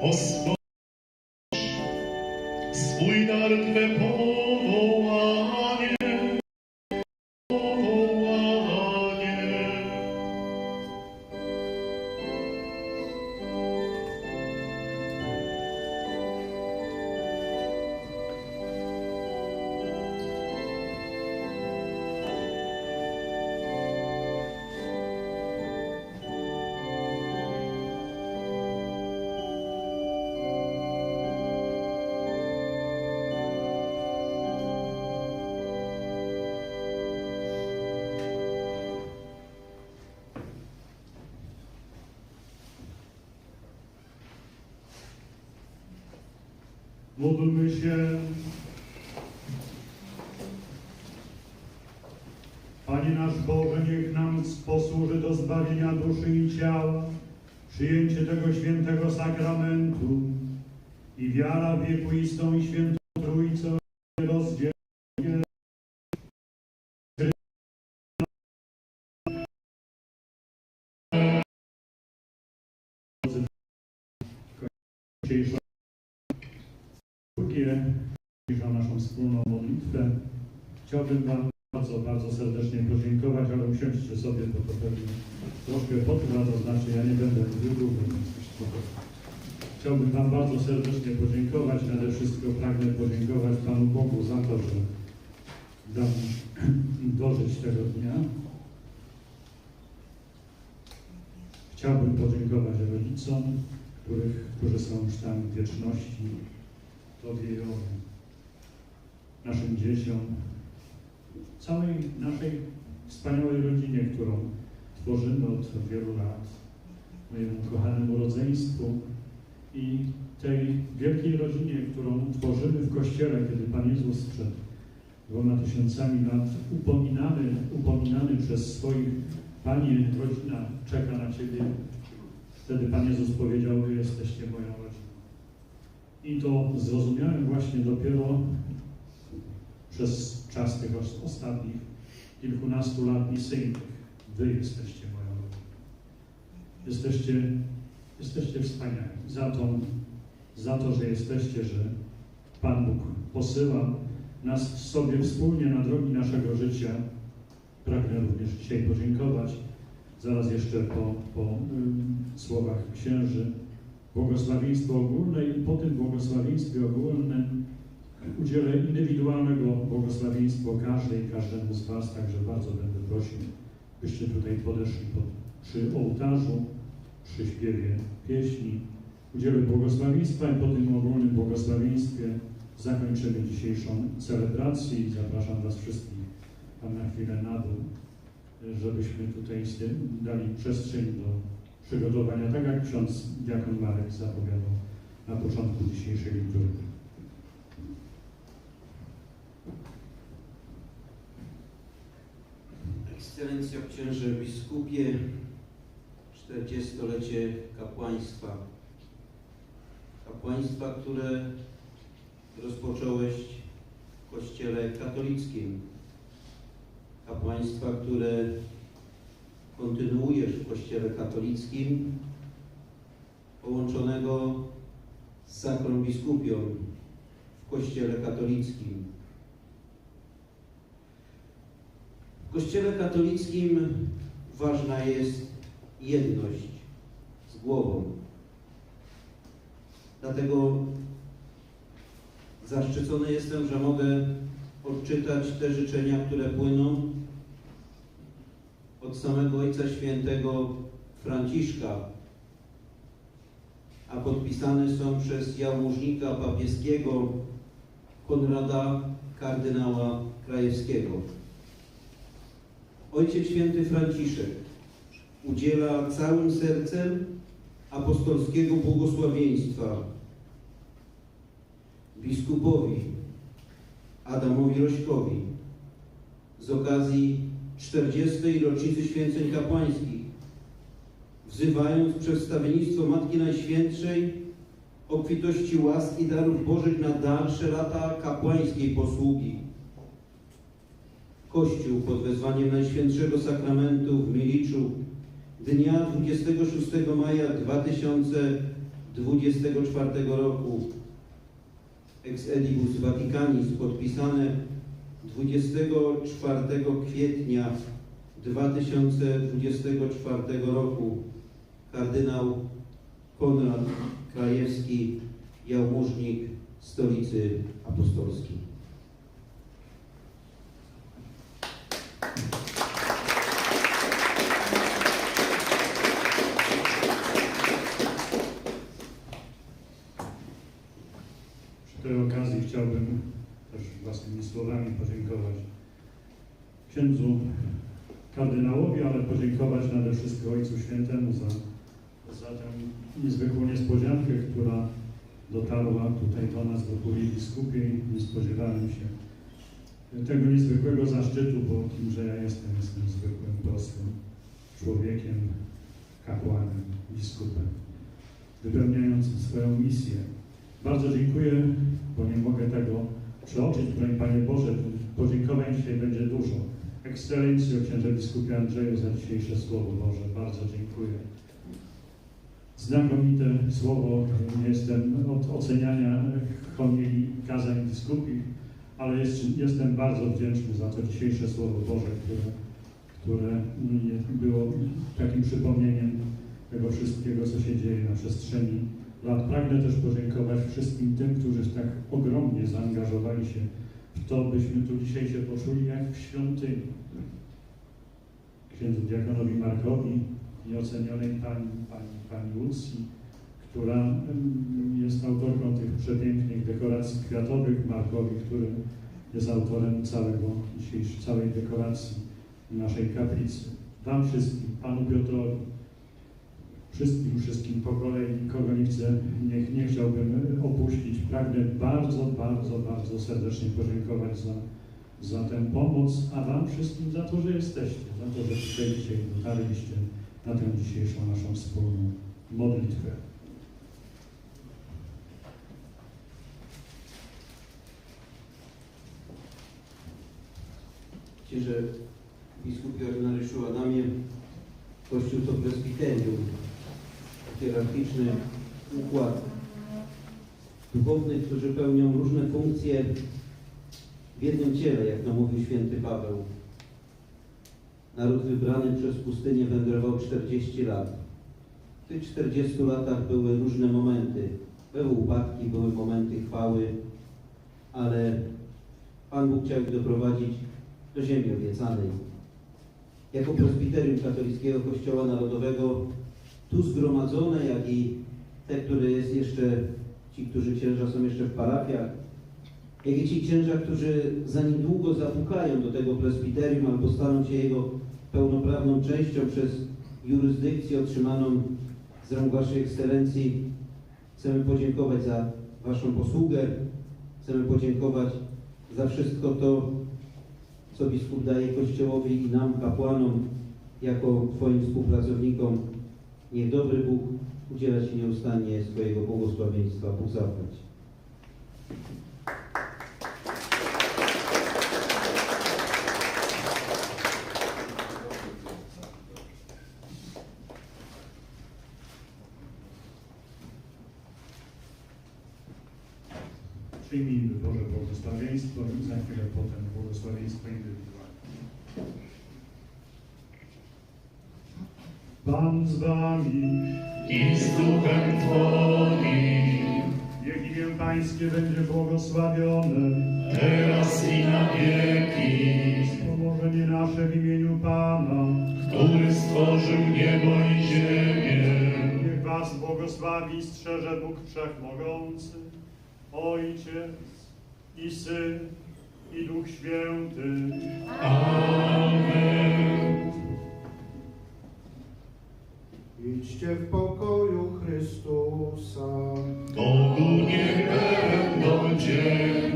Oswoisz swój dar Twe Módlmy się. Panie nasz Boże, niech nam posłuży do zbawienia duszy i ciała przyjęcie tego świętego sakramentu i wiara wiekuistą i świętą Trójcą rozdzielnie. Drugie, dzisiejszą naszą wspólną modlitwę. Chciałbym Wam bardzo, bardzo serdecznie podziękować, ale usiądźcie sobie, bo to pewnie troszkę potrwa, to znaczy ja nie będę mówił. Chciałbym Wam bardzo serdecznie podziękować, nade wszystko pragnę podziękować Panu Bogu za to, że dał mi dożyć tego dnia. Chciałbym podziękować rodzicom, których, którzy są już tam w wieczności, Tobie i Owę, naszym dzieciom, całej naszej wspaniałej rodzinie, którą tworzymy od wielu lat, mojemu kochanemu rodzeństwu i tej wielkiej rodzinie, którą tworzymy w Kościele, kiedy Pan Jezus przed dwoma tysiącami lat upominany, upominany przez swoich Panie, rodzina czeka na Ciebie. Wtedy Pan Jezus powiedział, Wy jesteście moją rodziną. I to zrozumiałem właśnie dopiero przez czas tych os- ostatnich kilkunastu lat misyjnych. Wy jesteście moją rodziną. Jesteście, jesteście wspaniali. Za to, za to, że jesteście, że Pan Bóg posyła nas w sobie wspólnie na drogi naszego życia. Pragnę również dzisiaj podziękować. Zaraz jeszcze po, po słowach księży błogosławieństwo ogólne i po tym błogosławieństwie ogólnym udzielę indywidualnego błogosławieństwa każdej, każdemu z Was, także bardzo będę prosił, byście tutaj podeszli pod, przy ołtarzu, przy śpiewie pieśni. Udzielę błogosławieństwa i po tym ogólnym błogosławieństwie zakończymy dzisiejszą celebrację i zapraszam Was wszystkich tam na chwilę na dół, żebyśmy tutaj dali przestrzeń do przygotowania, tak jak ksiądz diakon Marek zapowiadał na początku dzisiejszej liturgii. Ekscelencjo księże biskupie, 40-lecie kapłaństwa. Kapłaństwa, które rozpocząłeś w Kościele katolickim. Kapłaństwa, które kontynuujesz w Kościele katolickim, połączonego z sakrą biskupią w Kościele katolickim. W Kościele katolickim ważna jest jedność z głową. Dlatego zaszczycony jestem, że mogę odczytać te życzenia, które płyną od samego Ojca Świętego Franciszka, a podpisane są przez jałmużnika papieskiego Konrada kardynała Krajewskiego. Ojciec Święty Franciszek udziela całym sercem apostolskiego błogosławieństwa biskupowi Adamowi Rośkowi z okazji 40. rocznicy święceń kapłańskich, wzywając przedstawiennictwo Matki Najświętszej obfitości łaski i darów Bożych na dalsze lata kapłańskiej posługi. Kościół pod wezwaniem Najświętszego Sakramentu w Miliczu dnia 26 maja 2000 24 roku ex edibus Vaticanis podpisane 24 kwietnia 2024 roku kardynał Konrad Krajewski, jałmużnik Stolicy Apostolskiej. Przy tej okazji chciałbym też własnymi słowami podziękować księdzu kardynałowi, ale podziękować nade wszystko Ojcu Świętemu za, za tę niezwykłą niespodziankę, która dotarła tutaj do nas, do kurii biskupiej. Nie spodziewałem się tego niezwykłego zaszczytu, bo kim, że ja jestem, jestem zwykłym, prostym człowiekiem, kapłanem, biskupem, wypełniającym swoją misję. Bardzo dziękuję, bo nie mogę tego przeoczyć, broń Panie Boże, podziękowań dzisiaj będzie dużo. Ekscelencjo, księże biskupie Andrzeju, za dzisiejsze Słowo Boże, bardzo dziękuję. Znakomite słowo, nie jestem od oceniania homilii kazań biskupich, ale jest, jestem bardzo wdzięczny za to dzisiejsze Słowo Boże, które, które było takim przypomnieniem tego wszystkiego, co się dzieje na przestrzeni lat. Pragnę też podziękować wszystkim tym, którzy tak ogromnie zaangażowali się w to, byśmy tu dzisiaj się poczuli jak w świątyni. Księdzu diakonowi Markowi, nieocenionej pani, pani, pani Lucji, która mm, jest autorką tych przepięknych dekoracji kwiatowych, Markowi, który jest autorem całego dzisiejszej, całej dekoracji naszej kaplicy. Wam wszystkim, Panu Piotrowi, wszystkim, wszystkim po kolei, kogo nie chcę, nie, nie chciałbym opuścić. Pragnę bardzo, bardzo, bardzo serdecznie podziękować za, za tę pomoc, a Wam wszystkim za to, że jesteście, za to, że tutaj dzisiaj dotarliście na tę dzisiejszą naszą wspólną modlitwę. Księże biskupie ordynariuszu Adamie, Kościół to presbiterium, hierarchiczny układ duchownych, którzy pełnią różne funkcje w jednym ciele, jak to mówił święty Paweł. Naród wybrany przez pustynię wędrował 40 lat. W tych 40 latach były różne momenty. Były upadki, były momenty chwały, ale Pan Bóg chciał ich doprowadzić do ziemi obiecanej. Jako presbiterium katolickiego Kościoła Narodowego, tu zgromadzone, jak i te, które jest jeszcze, ci, którzy księża są jeszcze w parafiach, jak i ci księża, którzy za niedługo zapukają do tego presbiterium albo staną się jego pełnoprawną częścią przez jurysdykcję otrzymaną z rąk Waszej Ekscelencji. Chcemy podziękować za Waszą posługę, chcemy podziękować za wszystko to, co biskup daje Kościołowi i nam, kapłanom, jako Twoim współpracownikom. Niech dobry Bóg udziela Ci nieustannie swojego błogosławieństwa. Bóg zapłać. Przyjmijmy Boże błogosławieństwo i za chwilę potem błogosławieństwo indywidualne. Pan z Wami, i z duchem Twoim, niech imię Pańskie będzie błogosławione. teraz i na wieki, Pomożenie nasze w imieniu Pana. który stworzył niebo i ziemię. Niech Was błogosławi i strzeże Bóg Wszechmogący, Ojciec i Syn i Duch Święty. Amen. Idźcie w pokoju Chrystusa. Bogu niech będą dzięki.